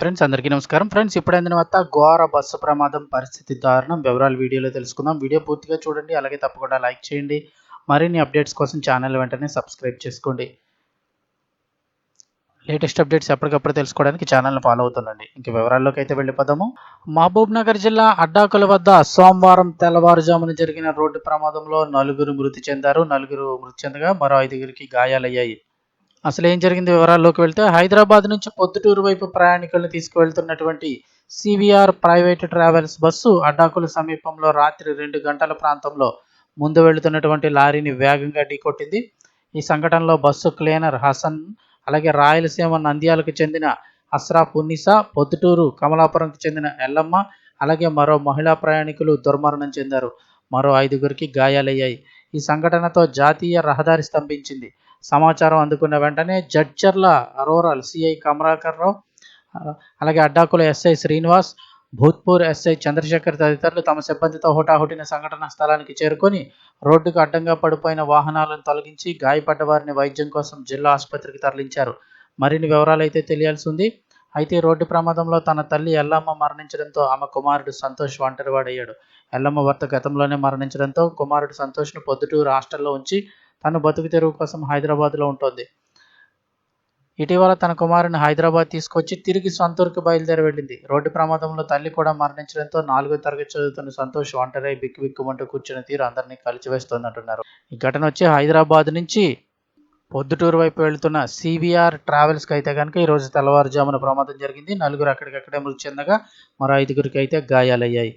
Friends అందరికీ నమస్కారం. Friends ఇప్పుడైన వద్ద ఘోర బస్సు ప్రమాదం పరిస్థితి దారుణం. వివరాలు వీడియోలో తెలుసుకుందాం. వీడియో పూర్తిగా చూడండి. అలాగే తప్పకుండా లైక్ చేయండి. మరిన్ని అప్డేట్స్ కోసం ఛానల్ వెంటనే సబ్స్క్రైబ్ చేసుకోండి. లేటెస్ట్ అప్డేట్స్ ఎప్పటికప్పుడు తెలుసుకోవడానికి ఛానల్ని ఫాలో అవుతుండండి. ఇంక వివరాల్లోకి అయితే వెళ్ళిపోదాము. మహబూబ్ నగర్ జిల్లా అడ్డాకుల వద్ద సోమవారం తెల్లవారుజామున జరిగిన రోడ్డు ప్రమాదంలో నలుగురు మృతి చెందారు. నలుగురు మృతి చెందగా మరో ఐదుగురికి గాయాలయ్యాయి. అసలు ఏం జరిగింది వివరాల్లోకి వెళ్తే హైదరాబాద్ నుంచి పొద్దుటూరు వైపు ప్రయాణికులను తీసుకువెళ్తున్నటువంటి CVR private travels bus Addakula సమీపంలో రాత్రి రెండు గంటల ప్రాంతంలో ముందు వెళుతున్నటువంటి లారీని వేగంగా ఢీకొట్టింది. ఈ సంఘటనలో బస్సు క్లీనర్ హసన్ అలాగే రాయలసీమ నంద్యాలకు చెందిన అస్రా ఉన్నిసా పొద్దుటూరు కమలాపురంకు చెందిన ఎల్లమ్మ అలాగే మరో మహిళా ప్రయాణికులు దుర్మరణం చెందారు. మరో ఐదుగురికి గాయాలయ్యాయి. ఈ సంఘటనతో జాతీయ రహదారి స్తంభించింది. సమాచారం అందుకున్న వెంటనే జడ్చర్ల రూరల్ సిఐ కమరాకర్ రావు అలాగే అడ్డాకుల ఎస్ఐ శ్రీనివాస్ భూత్పూర్ ఎస్ఐ చంద్రశేఖర్ తదితరులు తమ సిబ్బందితో హుటాహుటిన సంఘటన స్థలానికి చేరుకొని రోడ్డుకు అడ్డంగా పడిపోయిన వాహనాలను తొలగించి గాయపడ్డ వారిని వైద్యం కోసం జిల్లా ఆసుపత్రికి తరలించారు. మరిన్ని వివరాలు అయితే తెలియాల్సి ఉంది. అయితే రోడ్డు ప్రమాదంలో తన తల్లి ఎల్లమ్మ మరణించడంతో ఆమె కుమారుడు సంతోష్ ఒంటరివాడయ్యాడు. ఎల్లమ్మ భర్త గతంలోనే మరణించడంతో కుమారుడు సంతోష్ను పొద్దుటూరు హాస్టల్లో ఉంచి తను బతుకు తెరువు కోసం హైదరాబాద్లో ఉంటుంది. ఇటీవల తన కుమారుని హైదరాబాద్ తీసుకొచ్చి తిరిగి సొంతూరుకు బయలుదేరి వెళ్ళింది. రోడ్డు ప్రమాదంలో తల్లి కూడా మరణించడంతో నాలుగో తరగతి చదువుతున్న సంతోష్ ఒంటరై బిక్కు బిక్కుమంటూ కూర్చున్న తీరు అందరినీ కలిచివేస్తోంది అంటున్నారు ఈ ఘటన వచ్చి హైదరాబాద్ నుంచి పొద్దుటూరు వైపు వెళ్తున్న సివిఆర్ ట్రావెల్స్కి అయితే కనుక ఈరోజు తెల్లవారుజామున ప్రమాదం జరిగింది. నలుగురు అక్కడికక్కడే మృతి చెందగా మరో ఐదుగురికి అయితే గాయాలయ్యాయి.